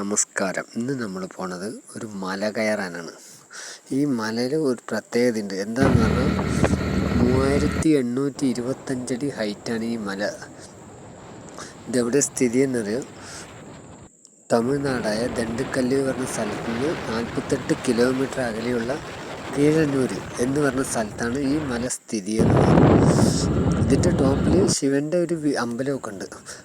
നമസ്കാരം. ഇന്ന് നമ്മൾ പോണത് ഒരു മല കയറാനാണ്. ഈ മലയിൽ ഒരു പ്രത്യേകത ഉണ്ട് എന്താണെന്ന് പറഞ്ഞാൽ മൂവായിരത്തി എണ്ണൂറ്റി ഇരുപത്തഞ്ചടി ഹൈറ്റാണ് ഈ മല. ഇതെവിടെ സ്ഥിതി എന്നത് തമിഴ്നാടായ ദണ്ടുക്കല്ല് പറഞ്ഞ സ്ഥലത്ത് നിന്ന് നാൽപ്പത്തെട്ട് കിലോമീറ്റർ അകലെയുള്ള കീഴന്നൂർ എന്ന് പറഞ്ഞ സ്ഥലത്താണ് ഈ മല സ്ഥിതി ചെയ്യുന്നത്. ഇതിന്റെ ടോപ്പിൽ ശിവന്റെ ഒരു അമ്പലമൊക്കെ ഉണ്ട്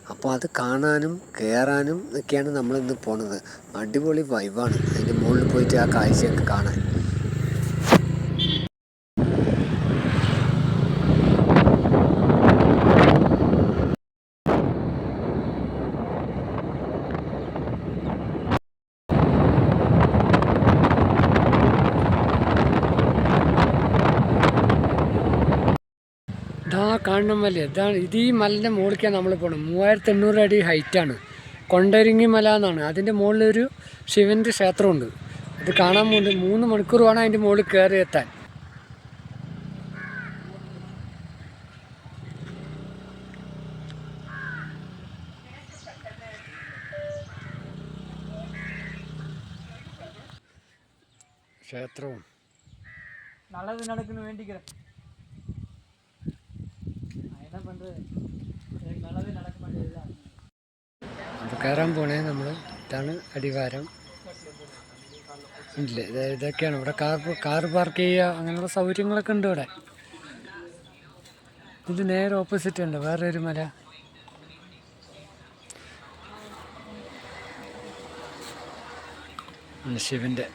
അപ്പോൾ അത് കാണാനും കയറാനും ഒക്കെയാണ് നമ്മളിന്ന് പോണത്. അടിപൊളി വൈബാണ് അതിന്റെ മുകളിൽ പോയിട്ട് ആ കാഴ്ചയൊക്കെ കാണാൻ. ഇതാ കാണുന്ന മല ഇതാണ് ഇത് ഈ മലൻ്റെ മുകളിലേക്കാണ് നമ്മൾ പോകണം മൂവായിരത്തി എണ്ണൂറ് അടി ഹൈറ്റാണ് കൊണ്ടരിങ്ങി മല എന്നാണ് അതിൻ്റെ മുകളിലൊരു ശിവൻ്റെ ക്ഷേത്രമുണ്ട് അത് കാണാൻ പോകുന്നുണ്ട് മൂന്ന് മണിക്കൂർ വേണം അതിൻ്റെ മുകളിൽ കയറി എത്താൻ ക്ഷേത്രവും நல்லது நடக்குன்னு வேண்டிக்கிறேன் അപ്പോൾ കയറാൻ പോണേ നമ്മൾ ഇതാണ് അടിവാരം. ഇല്ല ഇത് ഇതൊക്കെയാണ്. ഇവിടെ കാർ കാർ പാർക്ക് ചെയ്യുക അങ്ങനെയുള്ള സൗകര്യങ്ങളൊക്കെ ഉണ്ട് ഇവിടെ. ഇത് നേരെ ഓപ്പോസിറ്റ് ഉണ്ട് വേറെ ഒരു മല ശിവന്റെ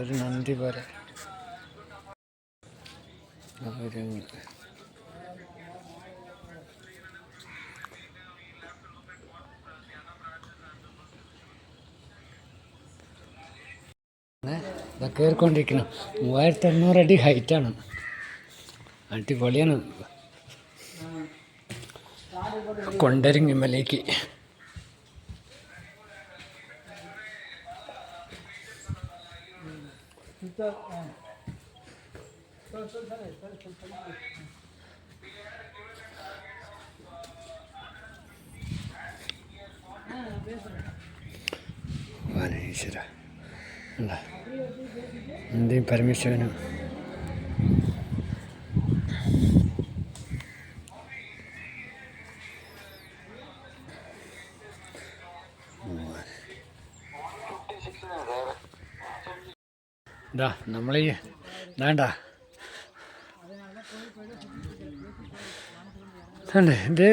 ഒരു നന്ദി പോലെ. ഒരു കയറിക്കൊണ്ടിരിക്കണം മൂവായിരത്തി എണ്ണൂറ് അടി ഹൈറ്റാണ് അടിപൊളിയാണ്. കൊണ്ടരിങ്ങി മലയ്ക്ക് ഈശ്വര എന്തെയും പരമേശ്വരനും ഇതാ നമ്മളീ വേണ്ട. അല്ലേ ഇത്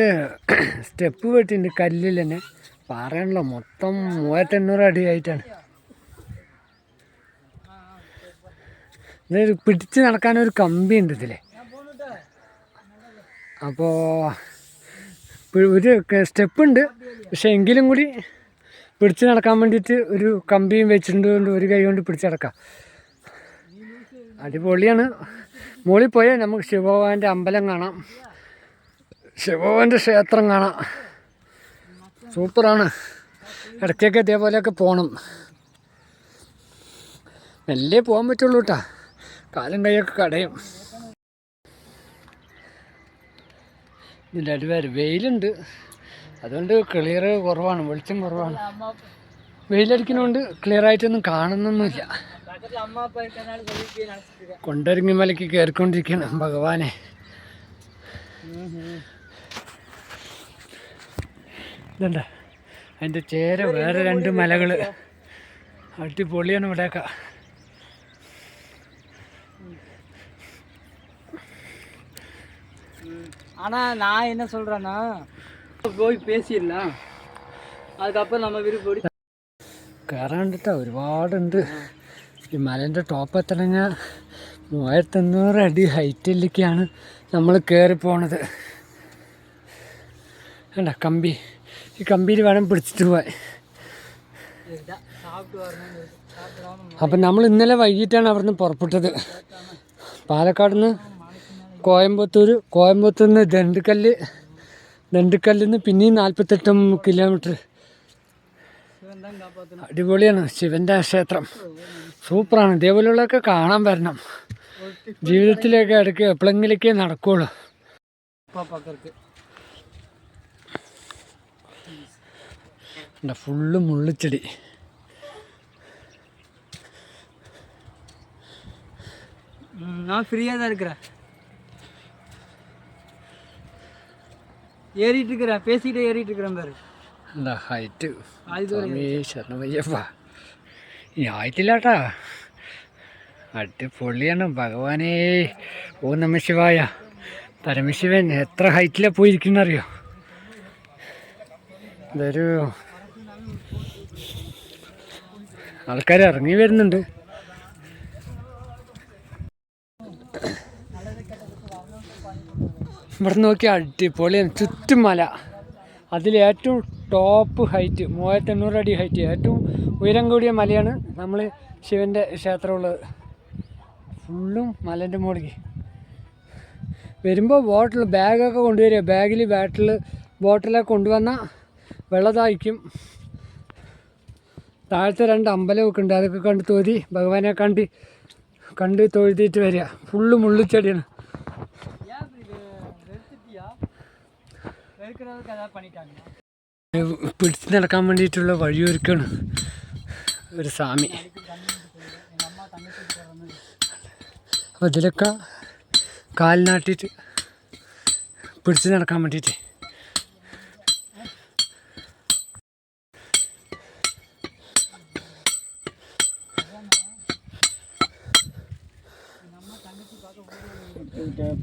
സ്റ്റെപ്പ് വെട്ടിണ്ട് കല്ലിൽ തന്നെ. പാറയാണല്ലോ മൊത്തം മൂവായിരത്തി എണ്ണൂറ് അടി ആയിട്ടാണ് ഇത് പിടിച്ച് നടക്കാനൊരു കമ്പി ഉണ്ട് ഇതിലെ അപ്പോൾ ഒരു സ്റ്റെപ്പ് ഉണ്ട് പക്ഷെ എങ്കിലും കൂടി പിടിച്ച് നടക്കാൻ വേണ്ടിയിട്ട് ഒരു കമ്പിയും വെച്ചിട്ടുണ്ട് ഒരു കൈ കൊണ്ട് പിടിച്ച് നടക്കാം. അടിപൊളിയാണ്. മുകളിൽ പോയാൽ നമുക്ക് ശിവഭഗവാന്റെ അമ്പലം കാണാം. ശിവഭഗവാന്റെ ക്ഷേത്രം കാണാം. സൂപ്പറാണ്. ഇടയ്ക്കൊക്കെ ഇതേപോലെയൊക്കെ പോകണം മെല്ലെ പോകാൻ പറ്റുള്ളൂ കേട്ടാ കാലും കൈയൊക്കെ കടയും. ഇതിന്റെ അടിവാര് വെയിലുണ്ട്. അതുകൊണ്ട് ക്ലിയർ കുറവാണ്. വെളിച്ചം കുറവാണ്. വെയിലടിക്കുന്നതുകൊണ്ട് ക്ലിയറായിട്ടൊന്നും കാണുന്നൊന്നുമില്ല. കൊണ്ടൊരുങ്ങി മലയ്ക്ക് കയറിക്കൊണ്ടിരിക്കണം ഭഗവാനെ. ഇതുണ്ട? അതിന്റെ ചേര വേറെ രണ്ട് മലകൾ അടിപൊളിയാണ് ഇവിടെയൊക്കെ. ஆனால் நான் என்ன சொல்கிறேன்னா போய் பேசிடலாம் அதுக்கப்புறம் நம்ம விருப்பப்படி കയറാണ്ടിട്ടാ ഒരുപാടുണ്ട് ഈ മലേൻ്റെ ടോപ്പ് എത്തണമെങ്കിൽ മൂവായിരത്തി അഞ്ഞൂറ് അടി ഹൈറ്റിലേക്കാണ് നമ്മൾ കയറി പോണത് വേണ്ട കമ്പി ഈ കമ്പിയിൽ വേണം പിടിച്ചിട്ട് പോവാൻ இதுதான் சாப்பிட்டு வரணும் சாப்பிடாம അപ്പം നമ്മൾ ഇന്നലെ വൈകിട്ടാണ് അവിടുന്ന് പുറപ്പെട്ടത് പാലക്കാട് നിന്ന് കോയമ്പത്തൂർ കോയമ്പത്തൂർ നിന്ന് ദണ്ടുക്കല്ല് ദണ്ടുക്കല്ലിൽ നിന്ന് പിന്നെയും നാൽപ്പത്തെട്ട് കിലോമീറ്റർ சிவன் தான் காப்பாற்றணும் അടിപൊളിയാണ് ശിവൻ്റെ ക്ഷേത്രം സൂപ്പറാണ് ഇതേപോലെയുള്ളതൊക്കെ കാണാൻ വരണം ജീവിതത്തിലേക്ക് ഇടയ്ക്ക് എപ്പോഴെങ്കിലൊക്കെ നടക്കുകയുള്ളൂ அப்பா பார்க்கறக்கு എന്താ ഫുള്ള് മുള്ളിച്ചെടി ம், நான் ஃப்ரீயாக தான் இருக்கிறேன் ஏறிட்டு இருக்கிறேன் பேசிக்கிட்டே ஏறிட்டு இருக்கிறேன் பாரு എന്താ ഹൈറ്റ് അത് സ്വാമി ശരണമയ്യപ്പ ഈ ആയിട്ടില്ലാട്ടാ അടിപൊളിയാണ് ഭഗവാനേ ഓ നമ ശിവായ പരമശിവൻ എത്ര ഹൈറ്റിലാണ് പോയിരിക്കുന്നറിയോ ഇതൊരു ആൾക്കാർ ഇറങ്ങി വരുന്നുണ്ട് ഇവിടെ നോക്കി അടിപൊളിയാണ് ചുറ്റും മല അതിലേറ്റവും ടോപ്പ് ഹൈറ്റ് മൂവായിരത്തി എണ്ണൂറ് അടി ഹൈറ്റ് ഏറ്റവും ഉയരം കൂടിയ മലയാണ് നമ്മൾ ശിവന്റെ ക്ഷേത്രമുള്ളത്. ഫുള്ളും മലന്റെ മുകളിൽ വരുമ്പോൾ ബോട്ടിൽ ബാഗൊക്കെ കൊണ്ടുവരിക. ബാഗിൽ ബാട്ടിൽ ബോട്ടിലൊക്കെ കൊണ്ടുവന്നാൽ വെള്ളതായിരിക്കും. താഴത്തെ രണ്ട് അമ്പലമൊക്കെ ഉണ്ട്. അതൊക്കെ കണ്ട് തോതി ഭഗവാനെ കണ്ട് കണ്ട് തൊഴുതിയിട്ട് വരിക. ഫുള്ള് മുള്ളിച്ചെടിയാണ്. നടക്കുന്നത് പിടിച്ച് നടക്കാൻ വേണ്ടിയിട്ടുള്ള വഴിയൊരുക്കാണ് ഒരു സ്വാമി. അപ്പോൾ ഇതിലൊക്കെ കാലിനാട്ടിയിട്ട് പിടിച്ച് നടക്കാൻ വേണ്ടിയിട്ട്.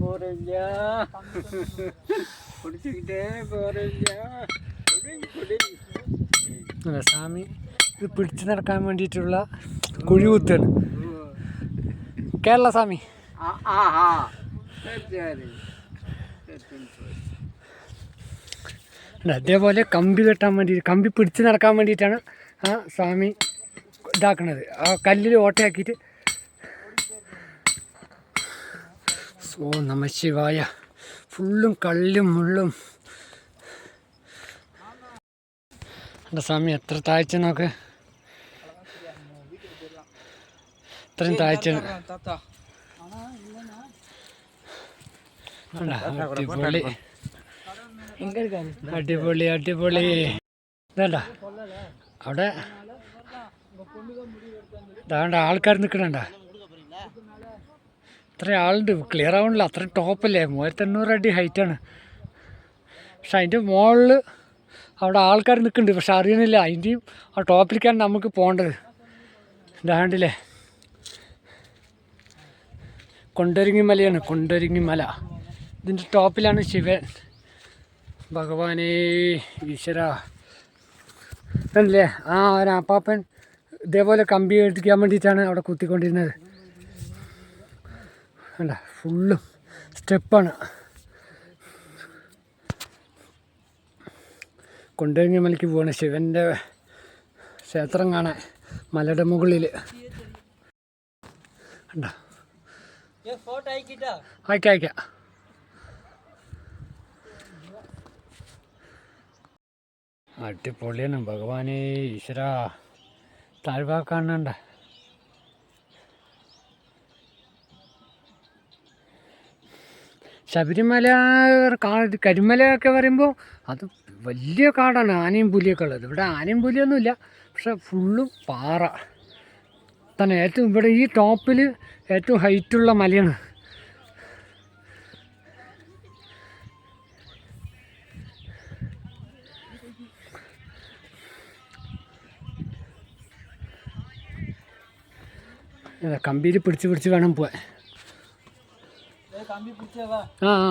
പോരില്ല பிடிச்சிக்கிட்டே போகிறீங்க അതെ, സ്വാമി ഇത് പിടിച്ച് നടക്കാൻ വേണ്ടിയിട്ടുള്ള കുഴി കുത്താണ് കേരള സ്വാമി ஆஹா சரி சரி ഉണ്ട്. അതേപോലെ കമ്പി കെട്ടാൻ വേണ്ടി കമ്പി പിടിച്ച് നടക്കാൻ വേണ്ടിയിട്ടാണ് ആ സ്വാമി ഇതാക്കണത് ആ കല്ലിൽ ഓട്ടയാക്കിയിട്ട് ഓ നമ ശിവായ ഫുള്ളും കള്ളും മുള്ളും. എന്റെ സ്വാമി എത്ര താഴ്ച നോക്ക്. ഇത്രയും താഴ്ച. അടിപൊളി. അടിപൊളി അടിപൊളി. ഇതല്ല അവിടെ. ആൾക്കാർ നിൽക്കണണ്ട ഇത്രയും ആളുണ്ട് ക്ലിയർ ആവണില്ല. അത്രയും ടോപ്പല്ലേ മൂവായിരത്തി എണ്ണൂറ് അടി ഹൈറ്റാണ് പക്ഷെ അതിന്റെ മുകളിൽ അവിടെ ആൾക്കാർ നിൽക്കുന്നുണ്ട്. പക്ഷെ അറിയണില്ല. അതിന്റെയും ആ ടോപ്പിലേക്കാണ് നമുക്ക് പോകേണ്ടത്. ഇതാണ്ടില്ലേ കൊണ്ടൊരുങ്ങി മലയാണ് കൊണ്ടൊരുങ്ങി മല ഇതിന്റെ ടോപ്പിലാണ് ശിവൻ. ഭഗവാനേ ഈശ്വര. അല്ലേ ആ ഒരു അപ്പാപ്പൻ ഇതേപോലെ കമ്പി എടുക്കാൻ വേണ്ടിയിട്ടാണ് അവിടെ കുത്തിക്കൊണ്ടിരുന്നത്. അല്ല ഫുള്ളും സ്റ്റെപ്പാണ് കൊണ്ടുകഴിഞ്ഞ മലയ്ക്ക് പോവാണ് ശിവന്റെ ക്ഷേത്രം കാണാൻ മലയുടെ മുകളിൽ ഉണ്ടോ അയക്കാം അടിപൊളിയാണ് ഭഗവാനേ ഈശ്വര. താഴ്വാ കാണണ്ട ശബരിമല കാട് കരിമലയൊക്കെ പറയുമ്പോൾ അത് വലിയ കാടാണ് ആനയും പുലിയൊക്കെ ഉള്ളത്. ഇവിടെ ആനയും പുലിയൊന്നുമില്ല പക്ഷെ ഫുള്ളും പാറ. തന്നെ ഏറ്റവും ഇവിടെ ഈ ടോപ്പിൽ ഏറ്റവും ഹൈറ്റുള്ള മലയാണ്. കമ്പിയിൽ പിടിച്ച് പിടിച്ച് വേണം പോവാൻ. ஆ ஆ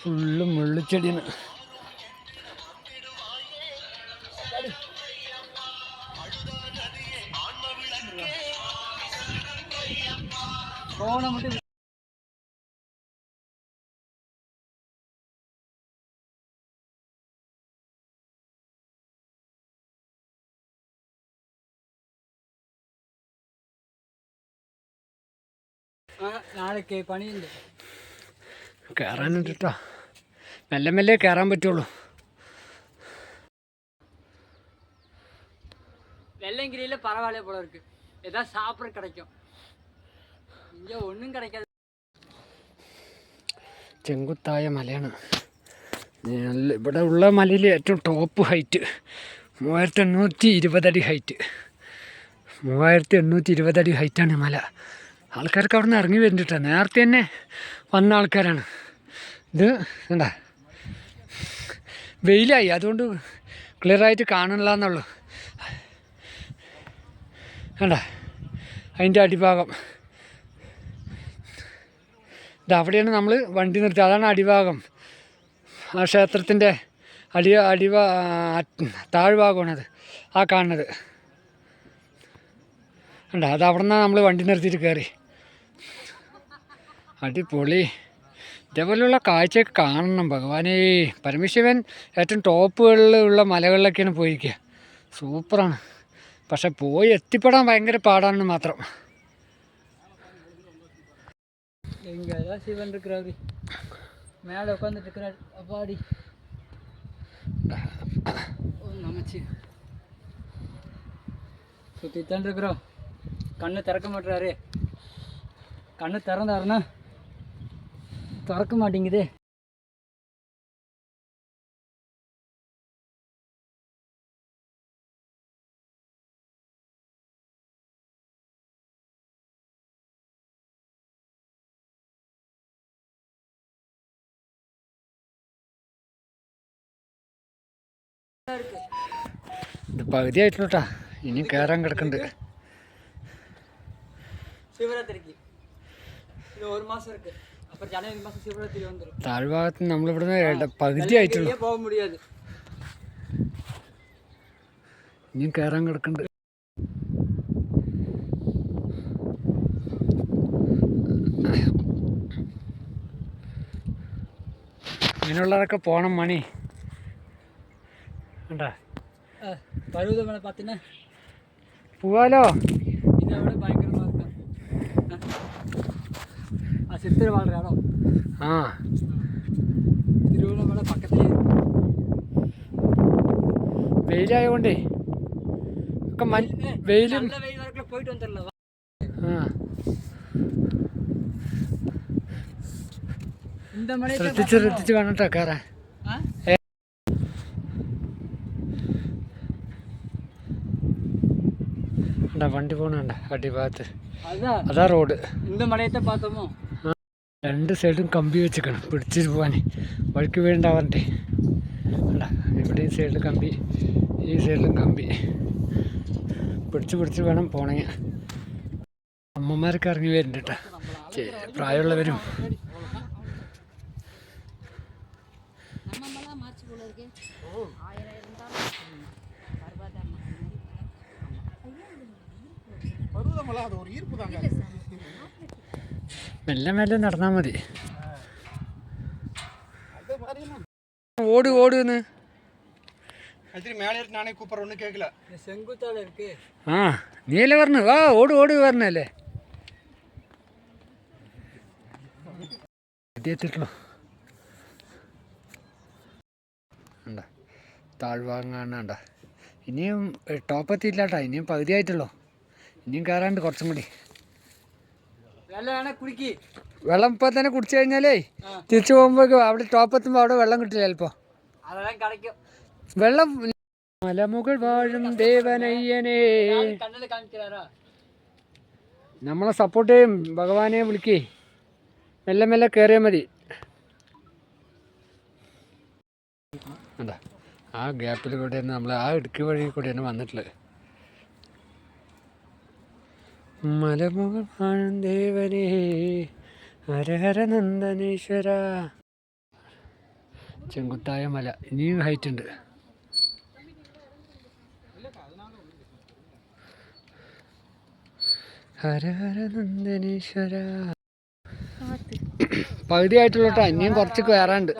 ഫുള്ള് മുള്ളിച്ചെടിയാണ് ഫോണ മുട്ടി നാളേക്ക് പണിയുണ്ട് കയറാനുണ്ട് കേട്ടോ മെല്ലെ മെല്ലെ കയറാൻ പറ്റുള്ളൂ வெள்ளங்கிரியில பரவாயில்ல போல இருக்கு ஏதாவது சாப்பிட கிடைக்கும் இங்க ஒன்றும் கிடைக்காது ചെങ്കുത്തായ മലയാണ് നല്ല ഇവിടെ ഉള്ള മലയിൽ ഏറ്റവും ടോപ്പ് ഹൈറ്റ് മൂവായിരത്തി എണ്ണൂറ്റി ഇരുപതടി ഹൈറ്റ് മൂവായിരത്തി എണ്ണൂറ്റി ഇരുപതടി ഹൈറ്റാണ് ഈ മല ആൾക്കാർക്ക് അവിടെ നിന്ന് ഇറങ്ങി വരുന്നുണ്ട് നേരത്തെ തന്നെ വന്ന ആൾക്കാരാണ്. ഇത് എന്താ വെയിലായി. അതുകൊണ്ട് ക്ലിയറായിട്ട് കാണണില്ല എന്നുള്ളൂ. വേണ്ട അതിന്റെ അടിഭാഗം. ഇത് അവിടെയാണ് നമ്മൾ വണ്ടി നിർത്തി അതാണ് അടിഭാഗം. ആ ക്ഷേത്രത്തിന്റെ അടി അടിഭാ താഴ്ഭാഗമാണത് ആ കാണുന്നത്. കണ്ട? അത് അവിടെ നിന്നാണ് നമ്മൾ വണ്ടി നിർത്തിയിട്ട് കയറി അടിപൊളി ഇതേപോലെയുള്ള കാഴ്ചയൊക്കെ കാണണം ഭഗവാനേ പരമശിവൻ ഏറ്റവും ടോപ്പുകളിൽ ഉള്ള മലകളിലൊക്കെയാണ് പോയിരിക്കുക സൂപ്പറാണ് പക്ഷെ പോയി എത്തിപ്പെടാൻ ഭയങ്കര പാടാണെന്ന് മാത്രം இங்கே தான் சிவன் இருக்கிறாரு மேலே உட்காந்துட்டு இருக்கிறார் அப்பாடி ஓ நமச்சி சுற்றித்தான் இருக்கிறோம் கண்ணு திறக்க மாட்டுறாரு கண்ணு திறந்தாருன்னா திறக்க மாட்டேங்குதே ഇത് പകുതി ആയിട്ടുള്ളൂട്ടാ ഇനി കയറാൻ കിടക്കുന്നുണ്ട് சிவராத்திரிக்கு இது ஒரு மாதம் താഴ്ഭാഗത്ത് നമ്മളിവിടുന്ന് പകുതി ആയിട്ടുണ്ട് ഇനിയും കയറാൻ കിടക്കണ്ട്. ഇങ്ങനെയുള്ളതൊക്കെ പോണം മണി. പോവാലോ ഇത് അവിടെ ഭയങ്കര சித்திரை வாழ்கிற இடம் ആ திருவண்ணாமலை பக்கத்துலேயே இருக்கு വെയിലായതുകൊണ്ടേ ഒക്കെ മഞ്ഞ വെയിലും நல்ல வெயில் வரைக்கும் போயிட்டு வந்துடலாம் வா. ആ இந்த மலையை ശ്രദ്ധിച്ച് ശ്രദ്ധിച്ച് വേണം കേട്ടോ കയറാൻ ஆ കണ്ടാ വണ്ടി പോകണണ്ട അടിഭാഗത്ത് அதுதான் അതാ റോഡ് இந்த மலையை தான் பார்த்தோமோ രണ്ട് സൈഡും കമ്പി വെച്ചിക്കണം പിടിച്ചിട്ട് പോകാൻ വഴിക്ക് വീണ്ടാവാറുണ്ട് അല്ല ഇവിടെയും സൈഡിൽ കമ്പി ഈ സൈഡിലും കമ്പി. പിടിച്ച് പിടിച്ച് വേണം പോണെങ്കിൽ അമ്മമാരൊക്കെ ഇറങ്ങി വരുന്നുണ്ട് കേട്ടോ പ്രായമുള്ളവരും. മെല്ലെ മെല്ലെ നടന്നാൽ മതി. ഓടി ഓടുന്ന് ആ നീയല്ലേ പറഞ്ഞു വാ ഓട് ഓടി പറഞ്ഞല്ലേ എത്തിയിട്ടുള്ളൂ. താഴ്വാങ്ങാണ്ട ഇനിയും ടോപ്പ് എത്തിയില്ലാട്ടാ. ഇനിയും പകുതി ആയിട്ടുള്ളൂ ഇനിയും കയറാണ്ട് കുറച്ചും കൂടി. വെള്ളം ഇപ്പൊ തന്നെ കുടിച്ചു കഴിഞ്ഞാലേ തിരിച്ചു പോകുമ്പോ അവിടെ ടോപ്പ് എത്തുമ്പോൾ അവിടെ വെള്ളം കിട്ടില്ല ചിലപ്പോ. വെള്ളം മലമുകൾ വാഴും ദേവനയ്യനെ. നമ്മളെ സപ്പോർട്ട് ചെയ്യും. ഭഗവാനെ വിളിക്കേ. മെല്ലെ മെല്ലെ കയറിയാൽ മതി. എന്താ? ആ ഗ്യാപ്പിൽ കൂടെയാണ് നമ്മൾ ആ ഇടുക്കി വഴി കൂടെയാണ് വന്നിട്ടുള്ളത്. മലമുകൾ വാഴും ദേവനേ ഹരഹര നന്ദനേശ്വര ചെങ്കുത്തായ മല ഇനിയും ഹൈറ്റ് ഉണ്ട് ഹരഹര നന്ദനേശ്വര പകുതി ആയിട്ടുള്ളൂ കേട്ടോ ഇനിയും കുറച്ച് കയറാണ്ട്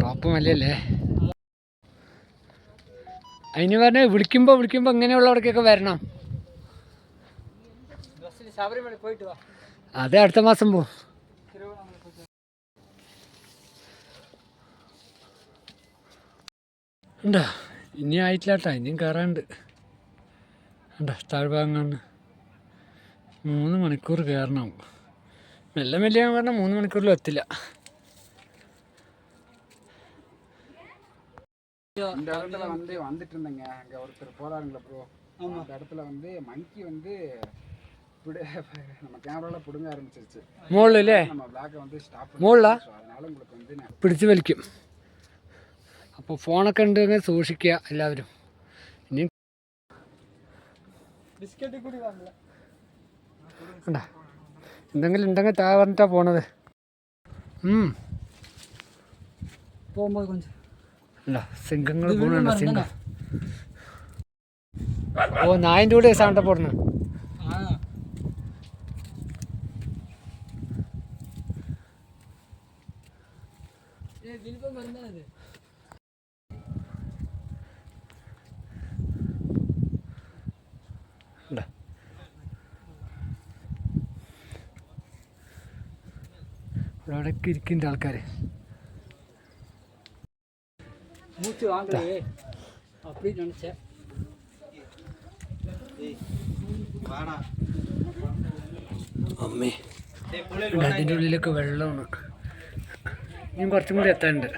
ടോപ്പ് അതിന് പറഞ്ഞ വിളിക്കുമ്പോ വിളിക്കുമ്പോ ഇങ്ങനെയുള്ളവർക്കൊക്കെ വരണം. അതെ അടുത്ത മാസം പോ. ഉണ്ടോ ഇനി ആയിട്ടില്ലാട്ടോ ഇനിയും കയറാണ്ട് ഉണ്ടോ താഴ്ഭാഗം മൂന്ന് മണിക്കൂർ കയറണം മെല്ലെ മെല്ലെ ഞാൻ പറഞ്ഞാൽ മൂന്ന് മണിക്കൂറിലും എത്തില്ല இந்த இடத்துல வந்து வந்துட்டு இருந்தேங்க அங்க ஒருத்தர் போறாருங்களா ப்ரோ அந்த இடத்துல வந்து மங்கி வந்து பிடு நம்ம கேமரால பிடுங்க ஆரம்பிச்சிருச்சு മുകളിലല്ലേ நம்ம பிளாக வந்து ஸ்டாப் മുകളിലാ அதனால உங்களுக்கு வந்து நான் പിടിച്ച് വലിക്കും അപ്പോൾ ഫോണൊക്കെ ഉണ്ടെങ്കിൽ സൂക്ഷിക്കുക എല്ലാവരും ഇനി பிஸ்கெட்டு கூட வாங்கல കണ്ട എന്തെങ്കിലും ഉണ്ടെങ്കിൽ താ പോണത്. പോകുമ്പോൾ കൊഞ്ച്. സിംഗങ്ങൾ ഓ നായന്റെ കൂടെ സാണ്ട പോടുന്നത് ഇവിടെ അവിടെയൊക്കെ ഇരിക്കുന്നുണ്ട് ആൾക്കാർ மூச்சு வாங்கலையே அப்படின்னு நினச்சேன் അമ്മേ ഇവിടെ അതിൻ്റെ ഉള്ളിലൊക്കെ വെള്ളമാണ് ഇനിയും കുറച്ചും കൂടി എത്താനുണ്ട്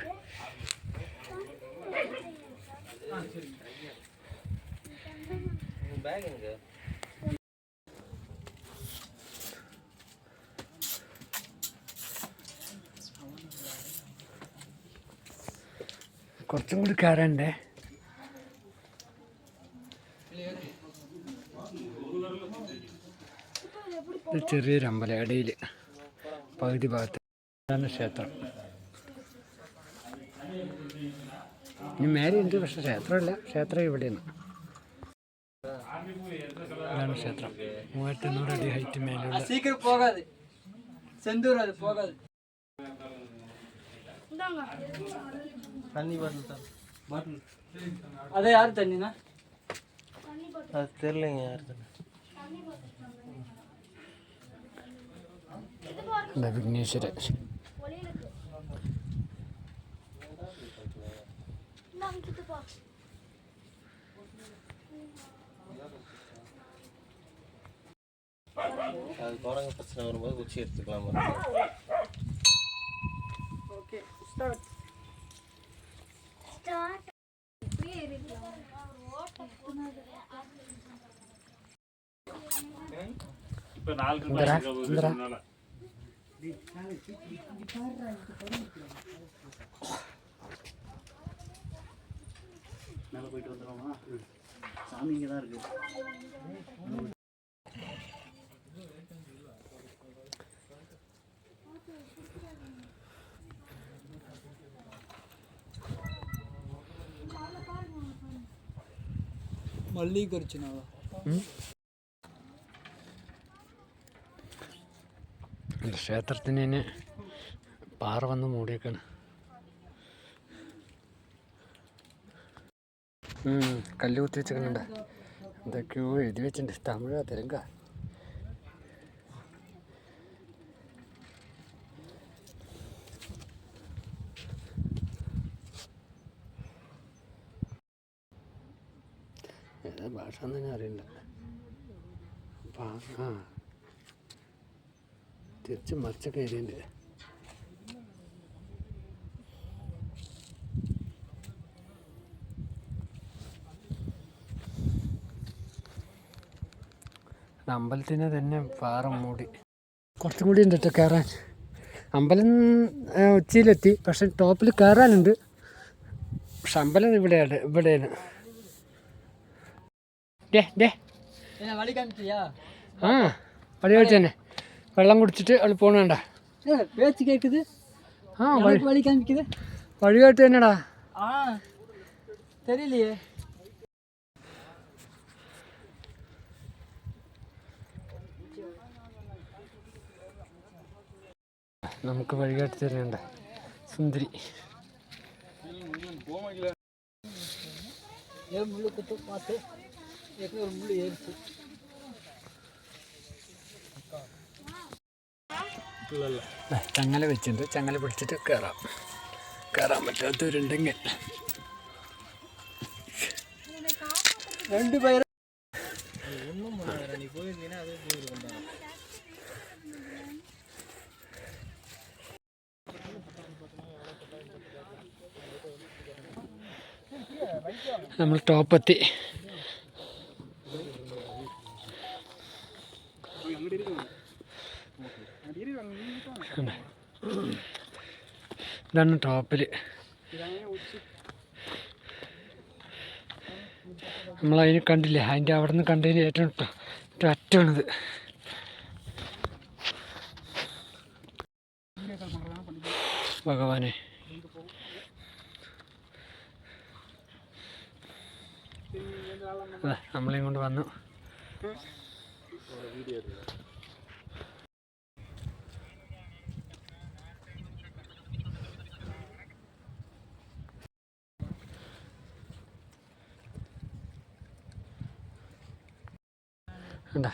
കുറച്ചും കൂടി കയറണ്ടേ ചെറിയൊരു അമ്പലം ഇടയിൽ പകുതി ഭാഗത്ത് ക്ഷേത്രം. ഇനി മേലെ ഉണ്ട് പക്ഷെ ക്ഷേത്രമല്ല ക്ഷേത്രം ഇവിടെയാണ്. ഇതാണ് ക്ഷേത്രം. മൂവായിരത്തി എണ്ണൂറ് അടി ഹൈറ്റ് മേലുള്ള தண்ணி பாட்டில் தான் பாட்டில். அதே யார் தண்ணிண்ணா அது தெரிலங்க யார் தண்ணி? இந்த விக்னேஸ்வர அது குரங்கு பிரச்சனை வரும்போது குச்சி எடுத்துக்கலாம் ஓகே ஸ்டார்ட் இப்போ நாலு மேலே போயிட்டு வந்துடுவோமா சாமி இங்கே தான் இருக்குது మళ్ళీకరించినావా ക്ഷേത്രത്തിന് തന്നെ പാറ വന്ന് മൂടിയേക്കാണ്. കല്ല് കുത്തി വെച്ചിട്ടുണ്ട് എന്തൊക്കെയോ എഴുതി വെച്ചിട്ടുണ്ട്. തമിഴ തെലുങ്കാ? ആ. തിരിച്ച് മറിച്ചൊക്കെ ഏരിയന്റെ അമ്പലത്തിനെ തന്നെ പാറ മൂടി. കുറച്ചും കൂടി ഉണ്ട് കേട്ടോ കയറാൻ. അമ്പലം ഉച്ചയിലെത്തി. പക്ഷെ ടോപ്പിൽ കയറാനുണ്ട്. പക്ഷെ അമ്പലം ഇവിടെയാണ് ഇവിടെയാണ്. ഡേ ഡേ വഴി കാണിച്ചാ ആ വഴിയായിട്ട് തന്നെ വെള്ളം കുടിച്ചിട്ട് അവൾ പോകണണ്ട ஏ பேச்சு கேட்குது ആ വഴി எனக்கு வழி காமிக்குது വഴിയായിട്ട് തന്നെടാ ஆ தெரியலையே നമുക്ക് വഴികാട്ടി തരുന്നുണ്ട് സുന്ദരി ஏன் முள்ளு குத்து பார்த்து ஏற்கனவே ஒரு முள்ளு ஏறிச்சு ചങ്ങല വെച്ചിട്ട് ചങ്ങല പിടിച്ചിട്ട് കയറാം കയറാൻ പറ്റാത്തവരുണ്ടെങ്കിൽ രണ്ട് പേര് നമ്മൾ ടോപ്പെത്തി. ഇതാണ് ടോപ്പിൽ നമ്മളതിന് കണ്ടില്ല? അതിന്റെ അവിടെ നിന്ന് കണ്ടതിന് ഏറ്റവും അറ്റമാണിത് ഭഗവാനെ. നമ്മളെയും കൊണ്ട് വന്നു. കണ്ട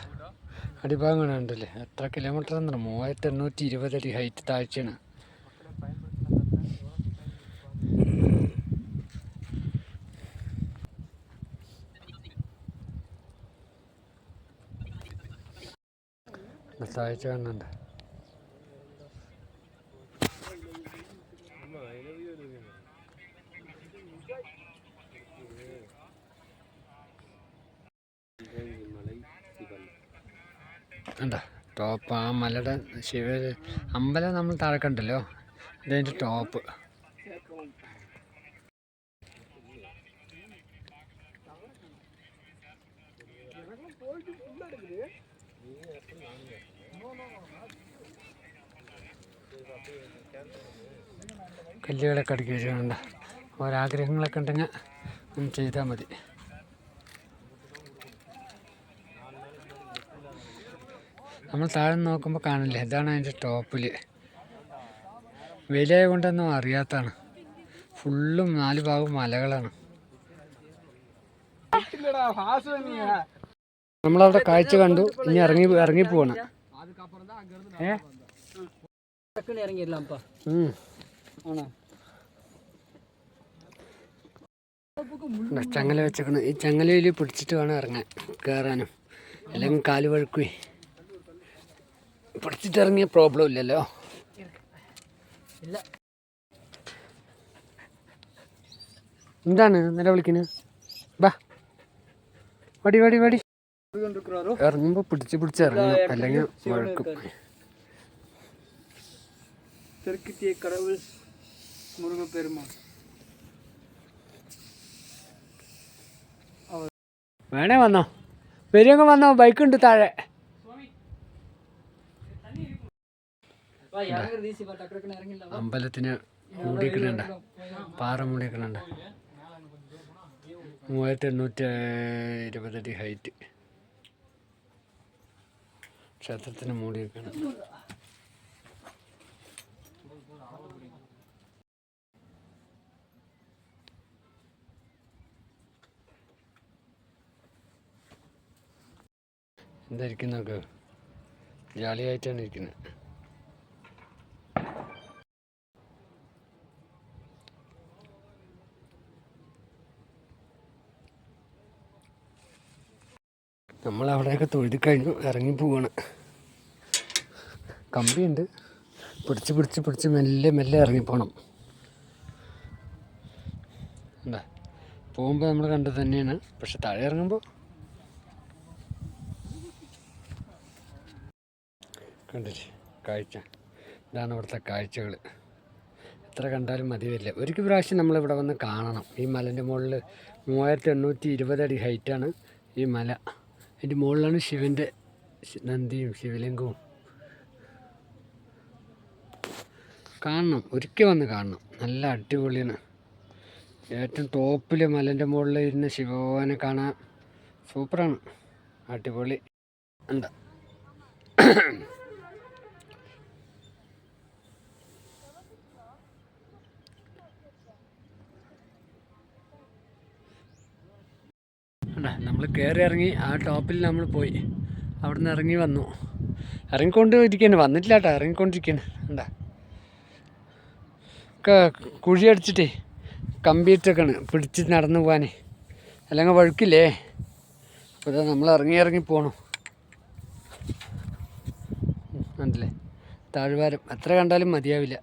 അടിഭാഗം കാണാണ്ടല്ലേ എത്ര കിലോമീറ്റർ എന്നറിയാം മൂവായിരത്തി എണ്ണൂറ്റി ഇരുപത് അടി ഹൈറ്റ് താഴ്ചയാണ്. താഴ്ച കാണുന്നുണ്ട് കണ്ട ടോപ്പ് ആ മലയുടെ ശിവ അമ്പലം നമ്മൾ തറക്കണ്ടല്ലോ? കണ്ടല്ലോ ഇതിന്റെ ടോപ്പ് കല്ലുകളൊക്കെ അടുക്കി വെച്ചിട്ടുണ്ട്. ഓരാഗ്രഹങ്ങളൊക്കെ ഉണ്ടെങ്കിൽ ഒന്ന് ചെയ്താൽ മതി. നമ്മൾ താഴെ നോക്കുമ്പോൾ കാണില്ല? ഇതാണ് അതിന്റെ ടോപ്പിൽ വില കൊണ്ടൊന്നും അറിയാത്തതാണ്. ഫുള്ളും നാല് ഭാഗം മലകളാണ്. നമ്മളവിടെ കാഴ്ച കണ്ടു. ഇനി ഇറങ്ങി ഇറങ്ങി പോണ ഏ? ചങ്ങല വെച്ചേക്കണ. ഈ ചങ്ങലയിൽ പിടിച്ചിട്ട് വേണം ഇറങ്ങാൻ കയറാനും അല്ലെങ്കിൽ കാൽ വഴുക്കുവേ. പഠിച്ചിട്ടിറങ്ങിയ പ്രോബ്ലം ഇല്ലല്ലോ. ഇല്ല എന്താണ് വിളിക്കുന്നത് ബാ. വടി വടി വടി. ഇറങ്ങുമ്പോ പിടിച്ച് പിടിച്ച് ഇറങ്ങും അല്ലെങ്കിൽ വഴക്കും. വേണേ വന്നോ. പെരിയങ്ങ് വന്നോ? ബൈക്ക് ഉണ്ട് താഴെ. അമ്പലത്തിന് മൂടിക്കണുണ്ട് പാറ മൂടിക്കണുണ്ട് മൂവായിരത്തി എണ്ണൂറ്റി ഇരുപതടി ഹൈറ്റ്. ക്ഷേത്രത്തിന് മൂടിയിരിക്കണം എന്തായിരിക്കും നോക്ക് ജാളിയായിട്ടാണ് ഇരിക്കുന്നത്. നമ്മൾ അവിടെയൊക്കെ തൊഴുതി കഴിഞ്ഞു ഇറങ്ങി പോവാണ് കമ്പിയുണ്ട്. പിടിച്ച് പിടിച്ച് പിടിച്ച് മെല്ലെ മെല്ലെ ഇറങ്ങിപ്പോണം. എന്താ പോകുമ്പോൾ നമ്മൾ കണ്ടത് തന്നെയാണ്. പക്ഷെ താഴെ ഇറങ്ങുമ്പോൾ കണ്ടില്ലേ? കാഴ്ച. ഇതാണ് ഇവിടുത്തെ കാഴ്ചകൾ എത്ര കണ്ടാലും മതി വരില്ല. ഒരിക്കൽ പ്രാവശ്യം നമ്മളിവിടെ വന്ന് കാണണം. ഈ മലന്റെ മുകളിൽ മൂവായിരത്തി എണ്ണൂറ്റി ഇരുപതടി ഹൈറ്റാണ് ഈ മല. അതിന്റെ മുകളിലാണ് ശിവന്റെ നന്ദിയും ശിവലിംഗവും. കാണണം ഒരിക്കൽ വന്ന് കാണണം. നല്ല അടിപൊളിയാണ്. ഏറ്റവും ടോപ്പിൽ മലന്റെ മുകളിൽ ഇരുന്ന് ശിവഭഗവാനെ കാണാൻ സൂപ്പറാണ്. അടിപൊളി. എന്താ നമ്മൾ കയറി ഇറങ്ങി ആ ടോപ്പിൽ നമ്മൾ പോയി. അവിടെ നിന്ന് ഇറങ്ങി വന്നു. ഇറങ്ങിക്കൊണ്ട് ഇരിക്കുന്നു വന്നിട്ടില്ല കേട്ടോ ഇറങ്ങിക്കൊണ്ടിരിക്കുന്നു എന്താ കുഴി അടിച്ചിട്ടേ കമ്പിയിട്ടൊക്കെയാണ് പിടിച്ച് നടന്നു പോകാനേ അല്ലെങ്കിൽ വഴുക്കില്ലേ? അപ്പോൾ ഇതാ നമ്മൾ ഇറങ്ങി ഇറങ്ങി പോകണം കണ്ടില്ലേ? താഴ്വാരം. എത്ര കണ്ടാലും മതിയാവില്ല.